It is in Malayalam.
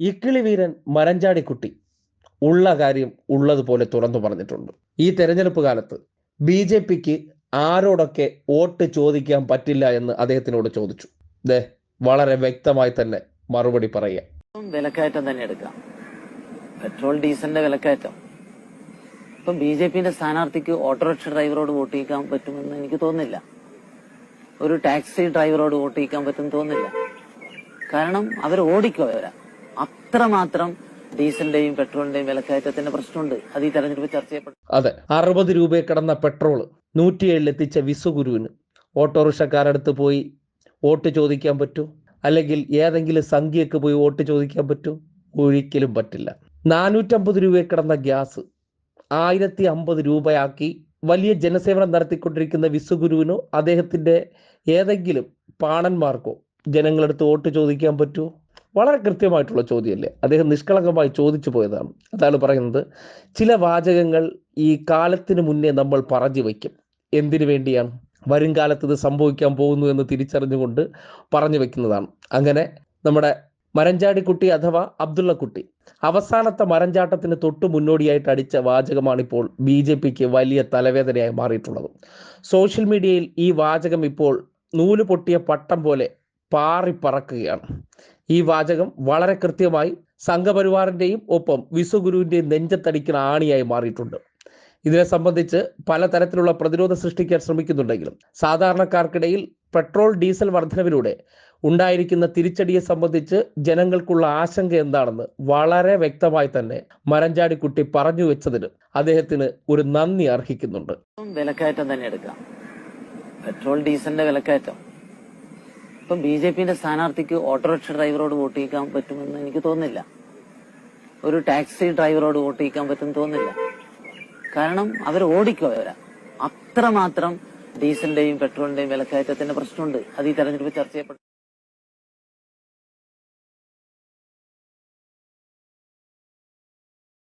ഇക്കിളി വീരൻ മരഞ്ചാടിക്കുട്ടി. ഉള്ള കാര്യം ഉള്ളതുപോലെ തുറന്നു പറഞ്ഞിട്ടുണ്ട്. ഈ തെരഞ്ഞെടുപ്പ് കാലത്ത് ബി ജെ പിക്ക് ആരോടൊക്കെ വോട്ട് ചോദിക്കാൻ പറ്റില്ല എന്ന് അദ്ദേഹത്തിനോട് ചോദിച്ചു. ദേ വളരെ വ്യക്തമായി തന്നെ മറുപടി പറയാം വിലക്കയറ്റം തന്നെ എടുക്കാം. പെട്രോൾ ഡീസലിന്റെ വിലക്കയറ്റം. ഇപ്പൊ ബി ജെ പിന്റെ സ്ഥാനാർത്ഥിക്ക് ഓട്ടോറിക്ഷ ഡ്രൈവറോട് വോട്ട് ചെയ്യാൻ പറ്റുമെന്ന് എനിക്ക് തോന്നുന്നില്ല. ഒരു ടാക്സി ഡ്രൈവറോട് വോട്ട് ചെയ്യാൻ പറ്റുമെന്ന് തോന്നുന്നില്ല. കാരണം അവർ ഓടിക്കോ അവരാ അത്രമാത്രം ഡീസലിന്റെയും പെട്രോളിന്റെയും വിലക്കയറ്റത്തിന്റെ പ്രശ്നമുണ്ട്. അത് ഈ തെരഞ്ഞെടുപ്പ് ചർച്ച ചെയ്യപ്പെടും. അതെ. അറുപത് രൂപയെ കടന്ന പെട്രോൾ നൂറ്റിയേഴിൽ എത്തിച്ച വിസുഗുരുവിന് ഓട്ടോറിക്ഷക്കാരടുത്ത് പോയി വോട്ട് ചോദിക്കാൻ പറ്റൂ? അല്ലെങ്കിൽ ഏതെങ്കിലും സംഖ്യക്ക് പോയി വോട്ട് ചോദിക്കാൻ പറ്റൂ? ഒരിക്കലും പറ്റില്ല. നാനൂറ്റമ്പത് രൂപയെ കിടന്ന ഗ്യാസ് ആയിരത്തി അമ്പത് രൂപയാക്കി വലിയ ജനസേവനം നടത്തിക്കൊണ്ടിരിക്കുന്ന വിശ്വഗുരുവിനോ അദ്ദേഹത്തിന്റെ ഏതെങ്കിലും പാണന്മാർക്കോ ജനങ്ങളടുത്ത് വോട്ട് ചോദിക്കാൻ പറ്റുമോ വളരെ കൃത്യമായിട്ടുള്ള ചോദ്യമല്ലേ? അദ്ദേഹം നിഷ്കളങ്കമായി ചോദിച്ചു പോയതാണ്. അതാണ് പറയുന്നത് ചില വാചകങ്ങൾ ഈ കാലത്തിന് മുന്നേ നമ്മൾ പറഞ്ഞു വയ്ക്കും. എന്തിനു വേണ്ടിയാണ്? വരും കാലത്ത് ഇത് സംഭവിക്കാൻ പോകുന്നു എന്ന് തിരിച്ചറിഞ്ഞുകൊണ്ട് പറഞ്ഞു വെക്കുന്നതാണ് അങ്ങനെ നമ്മുടെ മരഞ്ചാടിക്കുട്ടി അഥവാ അബ്ദുള്ളക്കുട്ടി അവസാനത്തെ മരഞ്ചാട്ടത്തിന് തൊട്ടു മുന്നോടിയായിട്ട് അടിച്ച വാചകമാണിപ്പോൾ ബി ജെ പിക്ക് വലിയ തലവേദനയായി മാറിയിട്ടുള്ളത്. സോഷ്യൽ മീഡിയയിൽ ഈ വാചകം ഇപ്പോൾ നൂൽ പൊട്ടിയ പട്ടം പോലെ പാറിപ്പറക്കുകയാണ്. ഈ വാചകം വളരെ കൃത്യമായി സംഘപരിവാറിന്റെയും ഒപ്പം വിശ്വഗുരുവിന്റെയും നെഞ്ചത്തടിക്കുന്ന ആണിയായി മാറിയിട്ടുണ്ട്. ഇതിനെ സംബന്ധിച്ച് പലതരത്തിലുള്ള പ്രതിരോധം സൃഷ്ടിക്കാൻ ശ്രമിക്കുന്നുണ്ടെങ്കിലും സാധാരണക്കാർക്കിടയിൽ പെട്രോൾ ഡീസൽ വർധനവിലൂടെ ഉണ്ടായിരിക്കുന്ന തിരിച്ചടിയെ സംബന്ധിച്ച് ജനങ്ങൾക്കുള്ള ആശങ്ക എന്താണെന്ന് വളരെ വ്യക്തമായി തന്നെ മരഞ്ചാടിക്കുട്ടി പറഞ്ഞു വെച്ചതിന് അദ്ദേഹത്തിന് ഒരു നന്ദി അർഹിക്കുന്നുണ്ട്. വിലക്കയറ്റം തന്നെ എടുക്കാം. പെട്രോൾ ഡീസലിന്റെ വിലക്കയറ്റം. ഇപ്പം ബി ജെ പിന്റെ സ്ഥാനാർത്ഥിക്ക് ഓട്ടോറിക്ഷ ഡ്രൈവറോട് വോട്ട് ചെയ്യിക്കാൻ പറ്റുമെന്ന് എനിക്ക് തോന്നുന്നില്ല. ഒരു ടാക്സി ഡ്രൈവറോട് വോട്ട് ചെയ്യിക്കാൻ പറ്റുമെന്ന് തോന്നുന്നില്ല. കാരണം അവർ ഓടിക്കോയവരാ അത്രമാത്രം ഡീസലിന്റെയും പെട്രോളിന്റെയും വിലക്കയറ്റത്തിന്റെ പ്രശ്നമുണ്ട്. അത് ഈ തെരഞ്ഞെടുപ്പ് ചർച്ച ചെയ്യപ്പെട്ടു